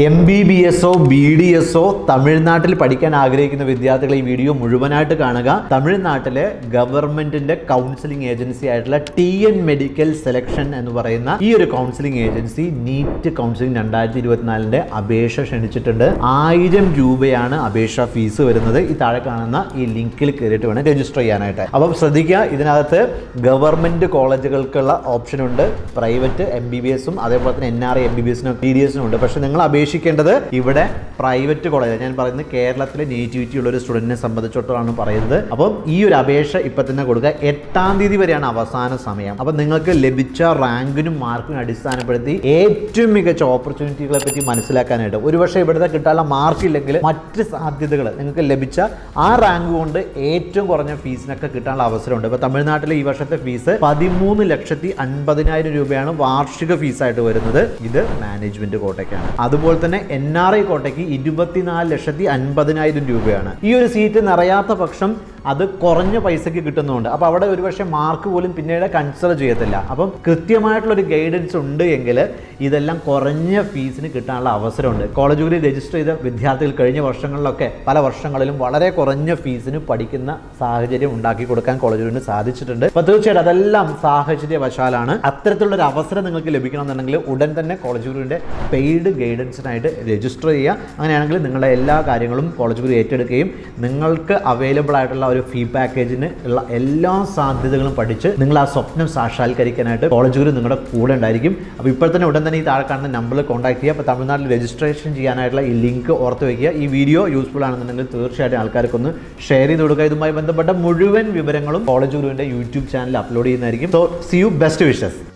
M B B എസോ B D എസോ തമിഴ്നാട്ടിൽ പഠിക്കാൻ ആഗ്രഹിക്കുന്ന വിദ്യാർത്ഥികൾ ഈ വീഡിയോ മുഴുവനായിട്ട് കാണുക. തമിഴ്നാട്ടിലെ ഗവൺമെന്റിന്റെ കൗൺസിലിംഗ് ഏജൻസി ആയിട്ടുള്ള ടി എൻ മെഡിക്കൽ സെലക്ഷൻ എന്ന് പറയുന്ന ഈ ഒരു കൗൺസിലിംഗ് ഏജൻസി നീറ്റ് കൗൺസിലിംഗ് രണ്ടായിരത്തി ഇരുപത്തിനാലിന്റെ അപേക്ഷ ക്ഷണിച്ചിട്ടുണ്ട്. ആയിരം രൂപയാണ് അപേക്ഷ ഫീസ് വരുന്നത്. ഈ താഴെ കാണുന്ന ഈ ലിങ്കിൽ കയറിയിട്ട് വേണം രജിസ്റ്റർ ചെയ്യാനായിട്ട്. അപ്പം ശ്രദ്ധിക്കുക ഇതിനകത്ത് ഗവൺമെന്റ് കോളേജുകൾക്കുള്ള ഓപ്ഷൻ ഉണ്ട്. പ്രൈവറ്റ് എം ബി ബി എസും അതേപോലെ തന്നെ N R M B B എസിനും T D എസിനും ഉണ്ട്. പക്ഷേ നിങ്ങൾ അപേക്ഷിക്കേണ്ടത് ഇവിടെ പ്രൈവറ്റ് കോളേജ്. ഞാൻ പറയുന്നത് കേരളത്തിലെ നേറ്റിവിറ്റി ഉള്ള ഒരു സ്റ്റുഡന്റിനെ സംബന്ധിച്ചിടത്തോളാണ് പറയുന്നത്. അപ്പം ഈ ഒരു അപേക്ഷ ഇപ്പം തന്നെ കൊടുക്കുക. എട്ടാം തീയതി വരെയാണ് അവസാന സമയം. അപ്പം നിങ്ങൾക്ക് ലഭിച്ച റാങ്കിനും മാർക്കിനും അടിസ്ഥാനപ്പെടുത്തി ഏറ്റവും മികച്ച ഓപ്പർച്യൂണിറ്റികളെ പറ്റി മനസ്സിലാക്കാനായിട്ട് ഒരുപക്ഷെ ഇവിടുത്തെ കിട്ടാനുള്ള മാർക്ക് ഇല്ലെങ്കിൽ മറ്റ് സാധ്യതകൾ നിങ്ങൾക്ക് ലഭിച്ച ആ റാങ്ക് കൊണ്ട് ഏറ്റവും കുറഞ്ഞ ഫീസിനൊക്കെ കിട്ടാനുള്ള അവസരമുണ്ട്. ഇപ്പോൾ തമിഴ്നാട്ടിലെ ഈ വർഷത്തെ ഫീസ് പതിമൂന്ന് ലക്ഷത്തി അൻപതിനായിരം രൂപയാണ് വാർഷിക ഫീസായിട്ട് വരുന്നത്. ഇത് മാനേജ്മെന്റ് കോട്ടയ്ക്കാണ്. അതുപോലെ തന്നെ എൻ ആർ ഐ കോട്ടയ്ക്ക് ഇരുപത്തിനാല് ലക്ഷത്തി അൻപതിനായിരം രൂപയാണ്. ഈ ഒരു സീറ്റ് നിറയാത്ത പക്ഷം അത് കുറഞ്ഞ പൈസയ്ക്ക് കിട്ടുന്നുണ്ട്. അപ്പോൾ അവിടെ ഒരുപക്ഷെ മാർക്ക് പോലും പിന്നീട് കൺസിഡർ ചെയ്യത്തില്ല. അപ്പം കൃത്യമായിട്ടുള്ള ഒരു ഗൈഡൻസ് ഉണ്ട് എങ്കിൽ ഇതെല്ലാം കുറഞ്ഞ ഫീസിന് കിട്ടാനുള്ള അവസരമുണ്ട്. കോളേജുകളിൽ രജിസ്റ്റർ ചെയ്ത വിദ്യാർത്ഥികൾ കഴിഞ്ഞ വർഷങ്ങളിലൊക്കെ പല വർഷങ്ങളിലും വളരെ കുറഞ്ഞ ഫീസിന് പഠിക്കുന്ന സാഹചര്യം ഉണ്ടാക്കി കൊടുക്കാൻ കോളേജുകളിന് സാധിച്ചിട്ടുണ്ട്. അപ്പോൾ തീർച്ചയായിട്ടും അതെല്ലാം സാഹചര്യവശാലാണ് അത്തരത്തിലുള്ളൊരു അവസരം നിങ്ങൾക്ക് ലഭിക്കണമെന്നുണ്ടെങ്കിൽ ഉടൻ തന്നെ കോളേജുകളുടെ പെയ്ഡ് ഗൈഡൻസിനായിട്ട് രജിസ്റ്റർ ചെയ്യുക. അങ്ങനെയാണെങ്കിൽ നിങ്ങളുടെ എല്ലാ കാര്യങ്ങളും കോളേജുകൾ ഏറ്റെടുക്കുകയും നിങ്ങൾക്ക് അവൈലബിൾ ആയിട്ടുള്ള ഒരു ഫീ പാക്കേജിന് ഉള്ള എല്ലാ സാധ്യതകളും പഠിച്ച് നിങ്ങൾ ആ സ്വപ്നം സാക്ഷാത്കരിക്കാനായിട്ട് കോളേജ് ഗുരു നിങ്ങളുടെ കൂടെ ഉണ്ടായിരിക്കും. അപ്പോൾ ഇപ്പോൾ തന്നെ ഉടൻ തന്നെ ഈ താഴെ കാണുന്ന നമ്പറിൽ കോൺടാക്ട് ചെയ്യുക. അപ്പോൾ തമിഴ്നാട്ടിൽ രജിസ്ട്രേഷൻ ചെയ്യാനായിട്ടുള്ള ഈ ലിങ്ക് ഓർത്ത് വയ്ക്കുക ഈ വീഡിയോ യൂസ്ഫുൾ ആണെന്നുണ്ടെങ്കിൽ തീർച്ചയായിട്ടും ആൾക്കാർക്കൊന്ന് ഷെയർ ചെയ്ത് കൊടുക്കുക. ഇതുമായി ബന്ധപ്പെട്ട മുഴുവൻ വിവരങ്ങളും കോളേജ് ഗുരുവിന്റെ യൂട്യൂബ് ചാനലിൽ അപ്ലോഡ് ചെയ്യുന്നതായിരിക്കും. So see you best wishes